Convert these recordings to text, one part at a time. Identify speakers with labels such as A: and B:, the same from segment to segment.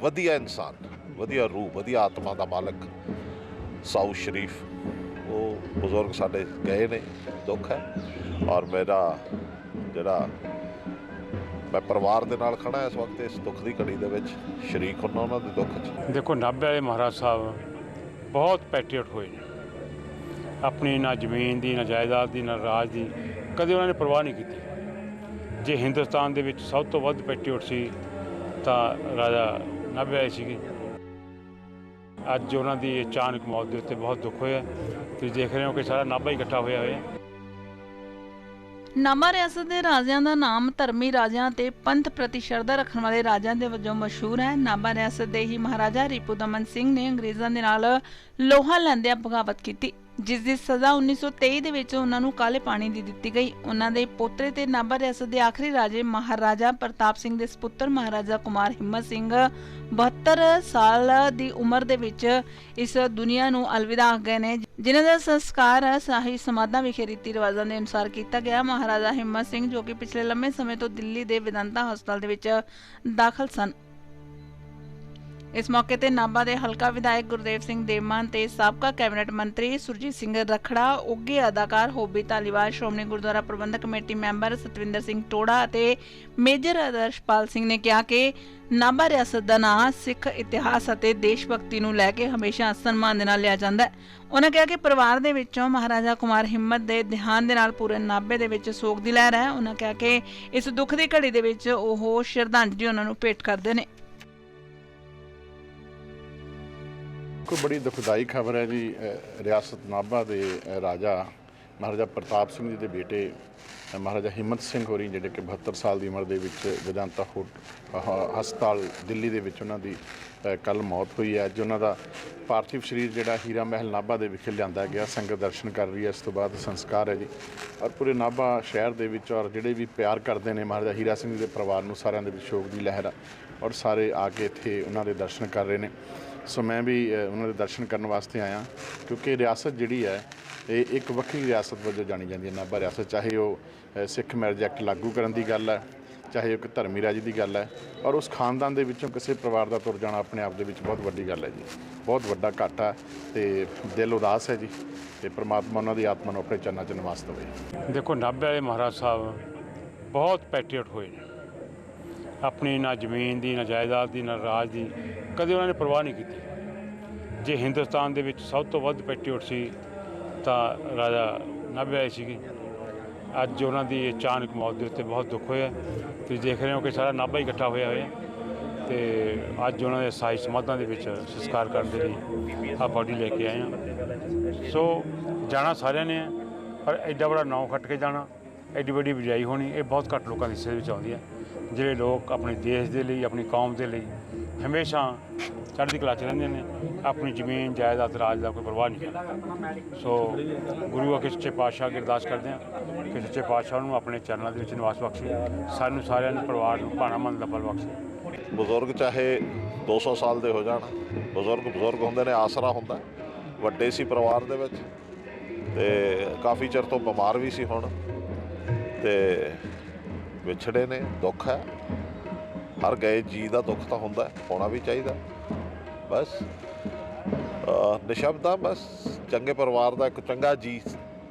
A: ਵਧੀਆ ਇਨਸਾਨ, ਵਧੀਆ ਰੂਹ, ਵਧੀਆ ਆਤਮਾ ਦਾ ਮਾਲਕ ਸਾਊ ਸ਼ਰੀਫ। ਉਹ ਬਜ਼ੁਰਗ ਸਾਡੇ ਗਏ ਨੇ, ਦੁੱਖ ਹੈ। ਔਰ ਮੇਰਾ ਜਿਹੜਾ ਮੈਂ ਪਰਿਵਾਰ ਦੇ ਨਾਲ ਖੜਾ ਇਸ ਵਕਤ ਇਸ ਦੁੱਖ ਦੀ ਘੜੀ ਦੇ ਵਿੱਚ ਸ਼ਰੀਕ ਹੁੰਨਾ ਉਹਨਾਂ ਦੇ ਦੁੱਖ 'ਚ।
B: ਦੇਖੋ ਨਾਭੇ ਵਾਲੇ ਮਹਾਰਾਜ ਸਾਹਿਬ ਬਹੁਤ ਪੈਟਰੀਅਟ ਹੋਏ ਨੇ। ਆਪਣੀ ਨਾ ਜ਼ਮੀਨ ਦੀ, ਨਾ ਜਾਇਦਾਦ ਦੀ, ਨਾ ਰਾਜ ਦੀ ਕਦੇ ਉਹਨਾਂ ਨੇ ਪਰਵਾਹ ਨਹੀਂ ਕੀਤੀ। ਜੇ ਹਿੰਦੁਸਤਾਨ ਦੇ ਵਿੱਚ ਸਭ ਤੋਂ ਵੱਧ ਪੈਟਰੀਅਟ ਸੀ ਤਾਂ ਰਾਜਾ ਨਾਭੇ ਵਾਲੇ ਸੀਗੇ। ਅੱਜ ਉਹਨਾਂ ਦੀ ਅਚਾਨਕ ਮੌਤ ਦੇ ਉੱਤੇ ਬਹੁਤ ਦੁੱਖ ਹੋਇਆ। ਤੁਸੀਂ ਦੇਖ ਰਹੇ ਹੋ ਕਿ ਸਾਰਾ ਨਾਭਾ ਹੀ ਇਕੱਠਾ ਹੋਇਆ ਹੋਇਆ।
C: ਨਾਮਾ ਰਿਆਸਤ ਦੇ ਰਾਜਿਆਂ ਦਾ ਨਾਮ ਧਰਮੀ ਰਾਜਿਆਂ ਤੇ ਪੰਥ ਪ੍ਰਤੀ ਸ਼ਰਧਾ ਰੱਖਣ ਵਾਲੇ ਰਾਜਿਆਂ ਦੇ ਵਜੋਂ ਮਸ਼ਹੂਰ ਹੈ। ਨਾਭਾ ਰਿਆਸਤ ਦੇ ਹੀ ਮਹਾਰਾਜਾ ਰਿਪੂ ਦਮਨ ਸਿੰਘ ਨੇ ਅੰਗਰੇਜ਼ਾਂ ਦੇ ਨਾਲ ਲੋਹਾ ਲੈਂਦਿਆਂ ਬਗਾਵਤ ਕੀਤੀ। ਜਿਸ ਦੀ ਸਜ਼ਾ 1923 ਦੇ ਵਿੱਚ ਉਹਨਾਂ ਨੂੰ ਕਾਲੇ ਪਾਣੀ ਦੀ ਦਿੱਤੀ ਗਈ। ਉਹਨਾਂ ਦੇ ਪੋਤਰੇ ਤੇ ਨਾਭਾ ਰਿਆਸਤ ਦੇ ਆਖਰੀ ਰਾਜੇ ਮਹਾਰਾਜਾ ਪ੍ਰਤਾਪ ਸਿੰਘ ਦੇ ਸੁਪੁੱਤਰ ਮਹਾਰਾਜਾ ਕੁਮਾਰ ਹਿੰਮਤ ਸਿੰਘ 72 ਸਾਲ ਦੀ ਉਮਰ ਦੇ ਵਿੱਚ ਇਸ ਦੁਨੀਆ ਨੂੰ ਅਲਵਿਦਾ ਆ ਗਏ ਨੇ, ਜਿਨ੍ਹਾਂ ਦਾ ਸੰਸਕਾਰ ਸਾਹੀ ਸਮਾਧਾਂ ਵਿਖੇ ਰੀਤੀ ਰਿਵਾਜ਼ਾਂ ਦੇ ਅਨੁਸਾਰ ਕੀਤਾ ਗਿਆ। ਮਹਾਰਾਜਾ ਹਿੰਮਤ ਸਿੰਘ ਜੋ ਕਿ ਪਿਛਲੇ ਲੰਮੇ ਸਮੇਂ ਤੋਂ ਦਿੱਲੀ ਦੇ ਵਿਦੰਤਾ ਹਸਪਤਾਲ ਦੇ ਵਿੱਚ ਦਾਖਲ ਸਨ। ਇਸ ਮੌਕੇ ਤੇ ਨਾਭਾ ਦੇ ਹਲਕਾ ਵਿਧਾਇਕ ਗੁਰਦੇਵ ਸਿੰਘ ਦੇਵਮਾਨ ਤੇ ਸਾਬਕਾ ਕੈਬਨਿਟ ਮੰਤਰੀ ਸੁਰਜੀਤ ਸਿੰਘ ਰਖੜਾ ਉੱਗੇ ਅਦਾਕਾਰ ਹੋਬੀ ਧਾਲੀਵਾਲ, ਸ਼੍ਰੋਮਣੀ ਗੁਰਦੁਆਰਾ ਪ੍ਰਬੰਧਕ ਕਮੇਟੀ ਮੈਂਬਰ ਸਤਵਿੰਦਰ ਸਿੰਘ ਟੋੜਾ ਅਤੇ ਮੇਜਰ ਆਦਰਸ਼ਪਾਲ ਸਿੰਘ ਨੇ ਕਿਹਾ ਕਿ ਨਾਭਾ ਰਿਆਸਤ ਦਾ ਨਾਂ ਸਿੱਖ ਇਤਿਹਾਸ ਅਤੇ ਦੇਸ਼ ਭਗਤੀ ਨੂੰ ਲੈ ਕੇ ਹਮੇਸ਼ਾ ਸਨਮਾਨ ਦੇ ਨਾਲ ਲਿਆ ਜਾਂਦਾ ਹੈ। ਉਹਨਾਂ ਕਿਹਾ ਕਿ ਪਰਿਵਾਰ ਦੇ ਵਿੱਚੋਂ ਮਹਾਰਾਜਾ ਕੁਮਾਰ ਹਿੰਮਤ ਦੇ ਦੇਹਾਂਤ ਦੇ ਨਾਲ ਪੂਰੇ ਨਾਭੇ ਦੇ ਵਿੱਚ ਸੋਗ ਦੀ ਲਹਿਰ ਹੈ। ਉਹਨਾਂ ਕਿਹਾ ਕਿ ਇਸ ਦੁੱਖ ਦੀ ਘੜੀ ਦੇ ਵਿੱਚ ਉਹ ਸ਼ਰਧਾਂਜਲੀ ਉਹਨਾਂ ਨੂੰ ਭੇਟ ਕਰਦੇ ਨੇ।
D: ਕੋਈ ਬੜੀ ਦੁਖਦਾਈ ਖਬਰ ਹੈ ਜੀ ਅ, ਰਿਆਸਤ ਨਾਭਾ ਦੇ ਅ, ਰਾਜਾ ਮਹਾਰਾਜਾ ਪ੍ਰਤਾਪ ਸਿੰਘ ਜੀ ਦੇ ਬੇਟੇ ਅ, ਮਹਾਰਾਜਾ ਹਿੰਮਤ ਸਿੰਘ ਹੋਰੀ ਜਿਹੜੇ ਕਿ 72 ਸਾਲ ਦੀ ਉਮਰ ਦੇ ਵਿੱਚ ਵਿਦੰਤਾ ਹੋ ਹਸਪਤਾਲ ਦਿੱਲੀ ਦੇ ਵਿੱਚ ਉਹਨਾਂ ਦੀ ਕੱਲ ਮੌਤ ਹੋਈ ਹੈ। ਅੱਜ ਉਹਨਾਂ ਦਾ ਪਾਰਥਿਵ ਸਰੀਰ ਜਿਹੜਾ ਹੀਰਾ ਮਹਿਲ ਨਾਭਾ ਦੇ ਵਿਖੇ ਲਿਆਂਦਾ ਗਿਆ। ਸੰਗਤ ਦਰਸ਼ਨ ਕਰ ਰਹੀ ਹੈ ਇਸ ਤੋਂ ਬਾਅਦ ਸੰਸਕਾਰ ਹੈ ਜੀ। ਔਰ ਪੂਰੇ ਨਾਭਾ ਸ਼ਹਿਰ ਦੇ ਵਿੱਚ ਔਰ ਜਿਹੜੇ ਵੀ ਪਿਆਰ ਕਰਦੇ ਨੇ ਮਹਾਰਾਜਾ ਹੀਰਾ ਸਿੰਘ ਜੀ ਦੇ ਪਰਿਵਾਰ ਨੂੰ ਸਾਰਿਆਂ ਦੇ ਵਿੱਚ ਸ਼ੋਕ ਦੀ ਲਹਿਰ ਆ। ਔਰ ਸਾਰੇ ਆ ਕੇ ਇੱਥੇ ਉਹਨਾਂ ਦੇ ਦਰਸ਼ਨ ਕਰ ਰਹੇ ਨੇ। ਸੋ ਮੈਂ ਵੀ ਉਹਨਾਂ ਦੇ ਦਰਸ਼ਨ ਕਰਨ ਵਾਸਤੇ ਆਇਆ, ਕਿਉਂਕਿ ਰਿਆਸਤ ਜਿਹੜੀ ਹੈ, ਇਹ ਇੱਕ ਵੱਖਰੀ ਰਿਆਸਤ ਵਜੋਂ ਜਾਣੀ ਜਾਂਦੀ ਹੈ। ਨਾਭਾ ਰਿਆਸਤ, ਚਾਹੇ ਉਹ ਸਿੱਖ ਮੈਰਿਜ ਐਕਟ ਲਾਗੂ ਕਰਨ ਦੀ ਗੱਲ ਹੈ, ਚਾਹੇ ਉਹ ਇੱਕ ਧਰਮੀ ਰਾਜ ਦੀ ਗੱਲ ਹੈ, ਔਰ ਉਸ ਖਾਨਦਾਨ ਦੇ ਵਿੱਚੋਂ ਕਿਸੇ ਪਰਿਵਾਰ ਦਾ ਤੁਰ ਜਾਣਾ ਆਪਣੇ ਆਪ ਦੇ ਵਿੱਚ ਬਹੁਤ ਵੱਡੀ ਗੱਲ ਹੈ ਜੀ। ਬਹੁਤ ਵੱਡਾ ਘਾਟਾ ਤੇ ਦਿਲ ਉਦਾਸ ਹੈ ਜੀ ਤੇ ਪ੍ਰਮਾਤਮਾ ਉਹਨਾਂ ਦੀ ਆਤਮਾ ਨੂੰ ਆਪਣੇ ਚਰਨਾਂ 'ਚ ਨਿਵਾਸ ਦੇਵੇ।
B: ਦੇਖੋ, ਨਾਭਾ ਵਾਲੇ ਮਹਾਰਾਜ ਸਾਹਿਬ ਬਹੁਤ ਪੈਟਰੀਅਟ ਹੋਏ ਨੇ। ਆਪਣੀ ਨਾ ਜ਼ਮੀਨ ਦੀ, ਨਾ ਜਾਇਦਾਦ ਦੀ, ਨਾ ਰਾਜ ਦੀ ਕਦੇ ਉਹਨਾਂ ਨੇ ਪਰਵਾਹ ਨਹੀਂ ਕੀਤੀ। ਜੇ ਹਿੰਦੁਸਤਾਨ ਦੇ ਵਿੱਚ ਸਭ ਤੋਂ ਵੱਧ ਪੈਟਰੀਅਟ ਸੀ, ਤਾਂ ਰਾਜਾ ਨਾਭੇ ਆਏ ਸੀਗੇ। ਅੱਜ ਉਹਨਾਂ ਦੀ ਅਚਾਨਕ ਮੌਤ ਦੇ ਉੱਤੇ ਬਹੁਤ ਦੁੱਖ ਹੋਇਆ। ਤੁਸੀਂ ਦੇਖ ਰਹੇ ਹੋ ਕਿ ਸਾਰਾ ਨਾਭਾ ਹੀ ਇਕੱਠਾ ਹੋਇਆ ਹੋਇਆ। ਤੇ ਅੱਜ ਉਹਨਾਂ ਦੇ ਸਾਈ ਸਮਾਧਾਂ ਦੇ ਵਿੱਚ ਸੰਸਕਾਰ ਕਰਨ ਦੇ ਲਈ ਆ ਬਾਡੀ ਲੈ ਕੇ ਆਏ ਹਾਂ ਸੋ ਜਾਣਾ ਸਾਰਿਆਂ ਨੇ ਪਰ ਐਡਾ ਬੜਾ ਨਾਂ ਖੱਟ ਕੇ ਜਾਣਾ, ਐਡੀ ਵੱਡੀ ਵਜਾਈ ਹੋਣੀ, ਇਹ ਬਹੁਤ ਘੱਟ ਲੋਕਾਂ ਦੀ ਹਿੱਸੇ ਵਿੱਚ ਆਉਂਦੀ ਹੈ ਜਿਹੜੇ ਲੋਕ ਆਪਣੇ ਦੇਸ਼ ਦੇ ਲਈ, ਆਪਣੀ ਕੌਮ ਦੇ ਲਈ ਹਮੇਸ਼ਾ ਚੜ੍ਹਦੀ ਕਲਾ 'ਚ ਰਹਿੰਦੇ ਨੇ, ਆਪਣੀ ਜ਼ਮੀਨ, ਜਾਇਦਾਦ, ਰਾਜ ਦਾ ਕੋਈ ਪਰਵਾਹ ਨਹੀਂ ਕਰਦਾ। ਸੋ ਗੁਰੂ ਅਕੇ ਸੱਚੇ ਪਾਤਸ਼ਾਹ ਅੱਗੇ ਅਰਦਾਸ ਕਰਦੇ ਹਾਂ ਕਿ ਸੱਚੇ ਪਾਤਸ਼ਾਹ ਨੂੰ ਆਪਣੇ ਚਰਨਾਂ ਦੇ ਵਿੱਚ ਨਿਵਾਸ ਬਖਸ਼ੇ, ਸਾਨੂੰ ਸਾਰਿਆਂ ਨੂੰ ਪਰਿਵਾਰ ਨੂੰ ਭਾਣਾ ਮਨ ਦਾ ਫਲ ਬਖਸ਼ੇ।
A: ਬਜ਼ੁਰਗ ਚਾਹੇ 200 ਸਾਲ ਦੇ ਹੋ ਜਾਣ, ਬਜ਼ੁਰਗ ਬਜ਼ੁਰਗ ਹੁੰਦੇ ਨੇ, ਆਸਰਾ ਹੁੰਦਾ, ਵੱਡੇ ਸੀ ਪਰਿਵਾਰ ਦੇ ਵਿੱਚ, ਤੇ ਕਾਫੀ ਚਿਰ ਤੋਂ ਬਿਮਾਰ ਵੀ ਸੀ ਹੁਣ, ਤੇ ਵਿਛੜੇ ਨੇ, ਦੁੱਖ ਹੈ। ਹਰ ਗਏ ਜੀ ਦਾ ਦੁੱਖ ਤਾਂ ਹੁੰਦਾ ਹੋਣਾ ਵੀ ਚਾਹੀਦਾ। ਬਸ, ਅਹ, ਨਿਸ਼ਬਦਾ ਬਸ ਚੰਗੇ ਪਰਿਵਾਰ ਦਾ ਇੱਕ ਚੰਗਾ ਜੀ,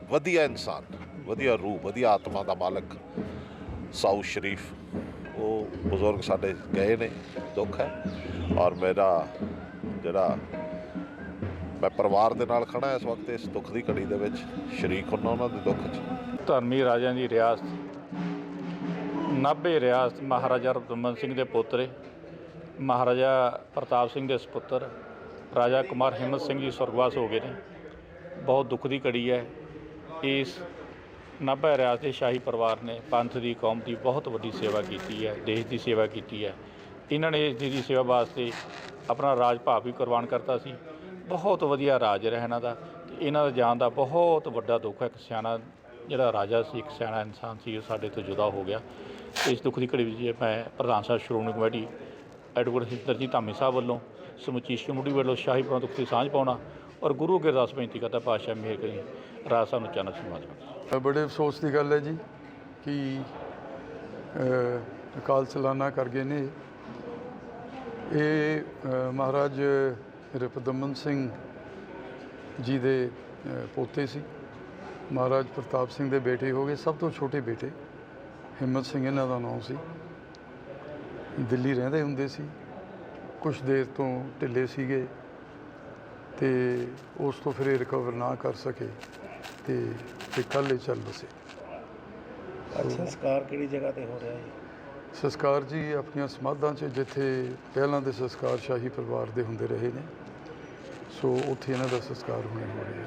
A: ਵਧੀਆ ਇਨਸਾਨ, ਵਧੀਆ ਰੂਹ, ਵਧੀਆ ਆਤਮਾ ਦਾ ਮਾਲਕ, ਸਾਊ ਸ਼ਰੀਫ, ਉਹ ਬਜ਼ੁਰਗ ਸਾਡੇ ਗਏ ਨੇ, ਦੁੱਖ ਹੈ। ਔਰ ਮੇਰਾ ਜਿਹੜਾ ਮੈਂ ਪਰਿਵਾਰ ਦੇ ਨਾਲ ਖੜਾ ਇਸ ਵਕਤ ਇਸ ਦੁੱਖ ਦੀ ਘੜੀ ਦੇ ਵਿੱਚ, ਸ਼ਰੀਕ ਹੁੰਨਾ ਉਹਨਾਂ ਦੇ ਦੁੱਖ 'ਚ।
E: ਧਰਮੀ ਰਾਜਿਆਂ ਦੀ ਰਿਆਸਤ ਨਾਭੇ ਰਿਆਸਤ ਮਹਾਰਾਜਾ ਰਤਮਨ ਸਿੰਘ ਦੇ ਪੋਤਰੇ ਮਹਾਰਾਜਾ ਪ੍ਰਤਾਪ ਸਿੰਘ ਦੇ ਸੁਪੁੱਤਰ, ਰਾਜਾ ਕੁਮਾਰ ਹਿੰਮਤ ਸਿੰਘ ਜੀ ਸੁਰਗਵਾਸ ਹੋ ਗਏ ਨੇ। ਬਹੁਤ ਦੁੱਖ ਦੀ ਘੜੀ ਹੈ। ਇਸ ਨਾਭਾ ਰਿਆਸਤ ਦੇ ਸ਼ਾਹੀ ਪਰਿਵਾਰ ਨੇ ਪੰਥ ਦੀ, ਕੌਮ ਦੀ ਬਹੁਤ ਵੱਡੀ ਸੇਵਾ ਕੀਤੀ ਹੈ, ਦੇਸ਼ ਦੀ ਸੇਵਾ ਕੀਤੀ ਹੈ। ਇਹਨਾਂ ਨੇ ਇਸ ਦੀ ਸੇਵਾ ਵਾਸਤੇ ਆਪਣਾ ਰਾਜ ਭਾਵ ਵੀ ਕੁਰਬਾਨ ਕਰਤਾ ਸੀ। ਬਹੁਤ ਵਧੀਆ ਰਾਜ ਰਿਹਾ ਇਹਨਾਂ ਦਾ। ਤੇ ਇਹਨਾਂ ਦਾ ਜਾਣ ਦਾ ਬਹੁਤ ਵੱਡਾ ਦੁੱਖ ਹੈ। ਇੱਕ ਸਿਆਣਾ ਜਿਹੜਾ ਰਾਜਾ ਸੀ, ਇੱਕ ਸਿਆਣਾ ਇਨਸਾਨ ਸੀ, ਉਹ ਸਾਡੇ ਤੋਂ ਜੁਦਾ ਹੋ ਗਿਆ। ਇਸ ਦੁੱਖ ਦੀ ਘੜੀ ਵਿੱਚ ਮੈਂ ਪ੍ਰਧਾਨ ਸਾਹਿਬ ਸ਼੍ਰੋਮਣੀ ਕਮੇਟੀ ਐਡਵੋਕੇਟ ਸਿੰਦਰਜੀਤ ਧਾਮੀ ਸਾਹਿਬ ਵੱਲੋਂ, ਸਮੁੱਚੀ ਸ਼੍ਰੋਮਣੀ ਵੱਲੋਂ ਸ਼ਾਹੀ ਪਰਮ ਦੁੱਖ ਦੀ ਸਾਂਝ ਪਾਉਣਾ ਔਰ ਗੁਰੂ ਅੱਗੇ ਅਰਦਾਸ ਬੇਨਤੀ ਕਰਦਾ ਪਾਤਸ਼ਾਹ ਮਿਹਰ ਕਰੀ। ਰਾਜ ਸਾਹਿਬ ਨੂੰ ਚਾਨਕ ਸਮਾਜ
F: ਬੜੇ ਅਫਸੋਸ ਦੀ ਗੱਲ ਹੈ ਜੀ ਕਿ ਅਕਾਲ ਸਲਾਨਾ ਕਰ ਗਏ ਨੇ। ਇਹ ਮਹਾਰਾਜ ਰਿਪਦਮਨ ਸਿੰਘ ਜੀ ਦੇ ਪੋਤੇ ਸੀ। ਮਹਾਰਾਜ ਪ੍ਰਤਾਪ ਸਿੰਘ ਦੇ ਬੇਟੇ ਹੋ ਗਏ, ਸਭ ਤੋਂ ਛੋਟੇ ਬੇਟੇ। ਹਿੰਮਤ ਸਿੰਘ ਇਹਨਾਂ ਦਾ ਨਾਮ ਸੀ। ਦਿੱਲੀ ਰਹਿੰਦੇ ਹੁੰਦੇ ਸੀ। ਕੁਝ ਦੇਰ ਤੋਂ ਢਿੱਲੇ ਸੀਗੇ ਤੇ ਉਸ ਤੋਂ ਫਿਰ ਇਹ ਰਿਕਵਰ ਨਾ ਕਰ ਸਕੇ ਤੇ ਤੇ ਇਹ ਚੱਲ ਬਸੇ
G: ਸੰਸਕਾਰ ਕਿਹੜੀ ਜਗ੍ਹਾ ਤੇ ਹੋ ਰਿਹਾ ਹੈ
F: ਸੰਸਕਾਰ ਜੀ ਆਪਣੀਆਂ ਸਮਾਧਾਂ 'ਚ ਜਿੱਥੇ ਪਹਿਲਾਂ ਦੇ ਸੰਸਕਾਰ ਸ਼ਾਹੀ ਪਰਿਵਾਰ ਦੇ ਹੁੰਦੇ ਰਹੇ ਨੇ ਸੋ ਉੱਥੇ ਇਹਨਾਂ ਦਾ ਸੰਸਕਾਰ ਹੁਣੇ ਹੋ ਰਿਹਾ।